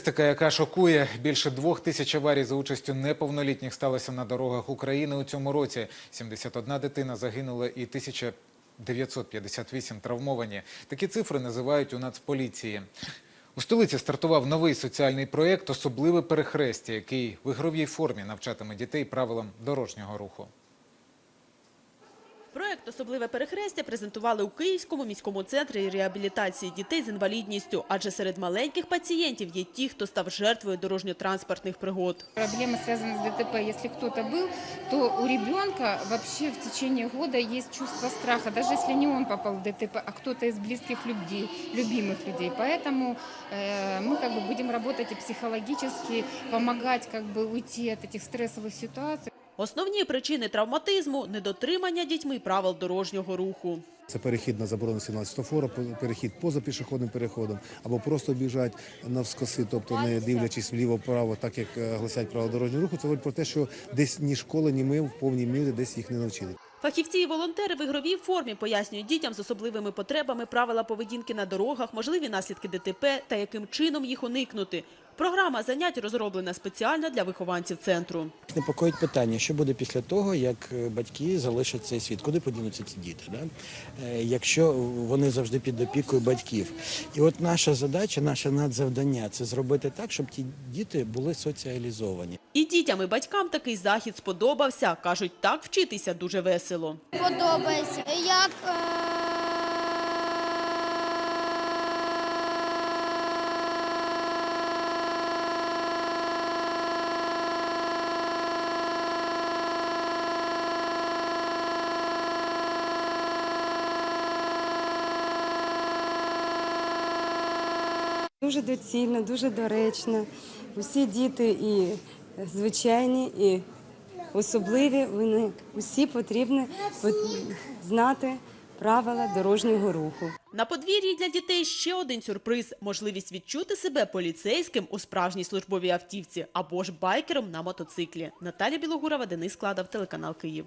Статистика, яка шокує, більше двох тисяч аварій за участю неповнолітніх сталося на дорогах України у цьому році. 71 дитина загинула і 1958 травмовані. Такі цифри називають у Нацполіції. У столиці стартував новий соціальний проєкт «Особливе перехрестя», який в ігровій формі навчатиме дітей правилам дорожнього руху. Проект «Особливе перехрестя» презентували у Київському міському центрі реабілітації дітей з інвалідністю, адже серед маленьких пацієнтів є ті, хто став жертвою дорожньо-транспортних пригод. Проблемы связаны с ДТП. Если кто-то был, то у ребенка вообще в течение года есть чувство страха, даже если не он попал в ДТП, а кто-то из близких людей, любимых людей. Поэтому э, мы как бы будем работать и психологически, помогать как бы уйти от этих стрессовых ситуаций. Основні причини травматизму – недотримання дітьми правил дорожнього руху. Це перехід на заборону сигнал світлофора, перехід поза пішохідним переходом, або просто біжать навскоси, тобто не дивлячись вліво-вправо, так як е, гласять правила дорожнього руху. Це говорить про те, що десь ні школа, ні ми в повній мірі десь їх не навчили. Фахівці і волонтери в ігровій формі пояснюють дітям з особливими потребами правила поведінки на дорогах, можливі наслідки ДТП та яким чином їх уникнути. Програма занять розроблена спеціально для вихованців центру. Непокоїть питання, що буде після того, як е, батьки залишать цей світ, куди подінуться ці діти, да? Е, якщо вони завжди під опікою батьків. І от наша задача, наше надзавдання це зробити так, щоб ті діти були соціалізовані. І дітям, і батькам такий захід сподобався. Кажуть, так вчитися дуже весело. подобається. Як е, Дуже доцільно, дуже доречно. Усі діти і звичайні, і особливі, вони усі потрібні знати правила дорожнього руху. На подвір'ї для дітей ще один сюрприз – можливість відчути себе поліцейським у справжній службовій автівці або ж байкером на мотоциклі. Наталя Білогурова, Денис Складов, телеканал Київ.